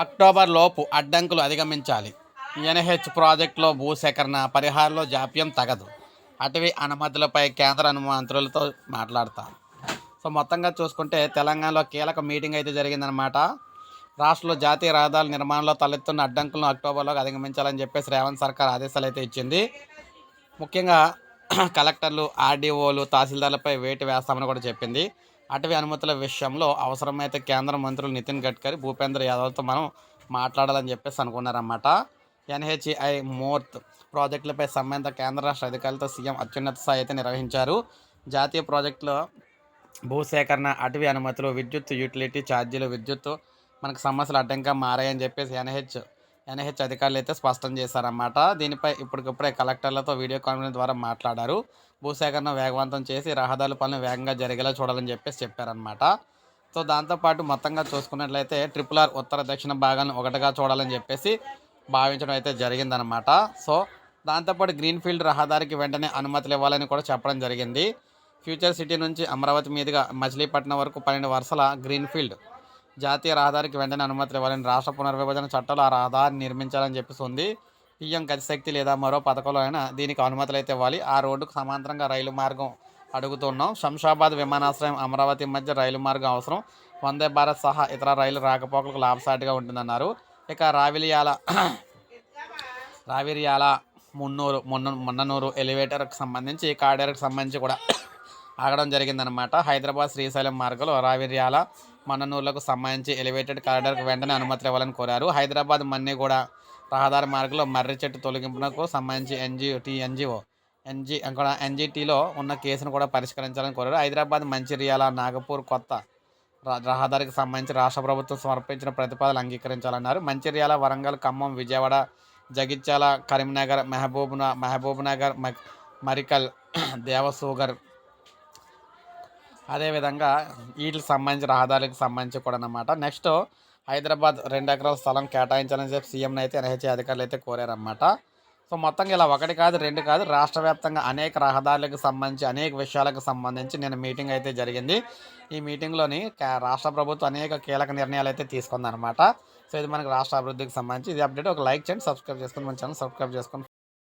October లోపు అడ్డంకులు అధిగమించాలి. NH ప్రాజెక్టులో భూసేకరణ పరిహారంలో జాప్యం తగదు. అటవీ అనుమతులపై కేంద్ర మంత్రులతో మాట్లాడతారు. సో మొత్తంగా చూసుకుంటే తెలంగాణలో కీలక మీటింగ్ అయితే జరిగిందనమాట రాష్ట్రంలో జాతీయ రహదారుల నిర్మాణంలో తలెత్తున్న అడ్డంకులను అక్టోబర్లో అధిగమించాలని చెప్పేసి రేవంత్ సర్కార్ ఆదేశాలు అయితే ఇచ్చింది. ముఖ్యంగా కలెక్టర్లు ఆర్డీఓలు తహసీల్దార్లపై వేటు వేస్తామని కూడా చెప్పింది. అటవీ అనుమతుల విషయంలో అవసరమైతే కేంద్ర మంత్రులు నితిన్ గడ్కరీ భూపేంద్ర యాదవ్తో మనం మాట్లాడాలని చెప్పేసి అనుకున్నారన్నమాట. ఎన్హెచ్ఐ మోర్త్ ప్రాజెక్టులపై సంబంధిత కేంద్ర రాష్ట్ర అధికారులతో సీఎం అత్యున్నత స్థాయి అయితే నిర్వహించారు. జాతీయ ప్రాజెక్టులో భూసేకరణ అటవీ అనుమతులు విద్యుత్ యూటిలిటీ ఛార్జీలు విద్యుత్ మనకు సమస్యలు అడ్డంగా మారాయని చెప్పేసి ఎన్హెచ్ ఎన్హెచ్ అధికారులు అయితే స్పష్టం చేశారన్నమాట. దీనిపై ఇప్పటికిప్పుడే కలెక్టర్లతో వీడియో కాన్ఫరెన్స్ ద్వారా మాట్లాడారు. భూసేకరణ వేగవంతం చేసి రహదారుల పనులు వేగంగా జరిగేలా చూడాలని చెప్పేసి చెప్పారనమాట సో దాంతోపాటు మొత్తంగా చూసుకున్నట్లయితే ట్రిపుల్ ఆర్ ఉత్తర దక్షిణ భాగాన్ని ఒకటిగా చూడాలని చెప్పేసి భావించడం అయితే జరిగిందనమాట సో దాంతోపాటు గ్రీన్ఫీల్డ్ రహదారికి వెంటనే అనుమతులు ఇవ్వాలని కూడా చెప్పడం జరిగింది. ఫ్యూచర్ సిటీ నుంచి అమరావతి మీదుగా మచిలీపట్నం వరకు పన్నెండు వరుసల గ్రీన్ఫీల్డ్ జాతీయ రహదారికి వెంటనే అనుమతులు ఇవ్వాలని రాష్ట్ర పునర్విభజన చట్టాలు ఆ రహదారిని నిర్మించాలని చెప్పిస్తుంది పిఎం గతిశక్తి లేదా మరో పథకంలో అయినా దీనికి అనుమతులు అయితే ఇవ్వాలి. ఆ రోడ్డుకు సమాంతరంగా రైలు మార్గం అడుగుతున్నాం. శంషాబాద్ విమానాశ్రయం అమరావతి మధ్య రైలు మార్గం అవసరం. వందే భారత్ సహా ఇతర రైలు రాకపోకలకు లాభసాటిగా ఉంటుందన్నారు. ఇక రావిలియాల రావిరియాల మున్నూరు మొన్న మొన్ననూరు ఎలివేటర్కి సంబంధించి కాడేరుకు సంబంధించి కూడా ఆగడం జరిగిందనమాట హైదరాబాద్ శ్రీశైలం మార్గంలో రావిర్యాల మన్ననూర్లకు సంబంధించి ఎలివేటెడ్ కారిడార్కు వెంటనే అనుమతులు ఇవ్వాలని కోరారు. హైదరాబాద్ మన్నెగూడ రహదారి మార్గంలో మర్రి చెట్టు తొలగింపునకు సంబంధించి ఎన్జిఓ టీ ఎన్జిఓ ఎన్జి అక్కడ ఎన్జిటీలో ఉన్న కేసును కూడా పరిష్కరించాలని కోరారు. హైదరాబాద్ మంచిర్యాల నాగపూర్ కొత్త ర- రహదారికి సంబంధించి రాష్ట్ర ప్రభుత్వం సమర్పించిన ప్రతిపాదనలు అంగీకరించాలన్నారు. మంచిర్యాల వరంగల్ ఖమ్మం విజయవాడ జగిత్యాల కరీంనగర్ మహబూబ్ మహబూబ్నగర్ మరికల్ దేవసూగర్ అదేవిధంగా వీటికి సంబంధించి రహదారులకు సంబంధించి కూడా అన్నమాట. నెక్స్ట్ హైదరాబాద్ రెండు ఎకరాల స్థలం కేటాయించాలని చెప్పి సీఎంని అయితే ఎన్హెచ్ఏ అధికారులు అయితే కోరారన్నమాట. సో మొత్తంగా ఇలా ఒకటి కాదు రెండు కాదు రాష్ట్ర వ్యాప్తంగా అనేక రహదారులకు సంబంధించి అనేక విషయాలకు సంబంధించి నేను మీటింగ్ అయితే జరిగింది. ఈ మీటింగ్లోని రాష్ట్ర ప్రభుత్వం అనేక కీలక నిర్ణయాలు అయితే తీసుకుందనమాట సో ఇది మనకు రాష్ట్ర అభివృద్ధికి సంబంధించి. ఇది అప్డేట్. ఒక లైక్ చేయండి సబ్స్క్రైబ్ చేసుకుని మన ఛానల్ సబ్స్క్రైబ్ చేసుకుని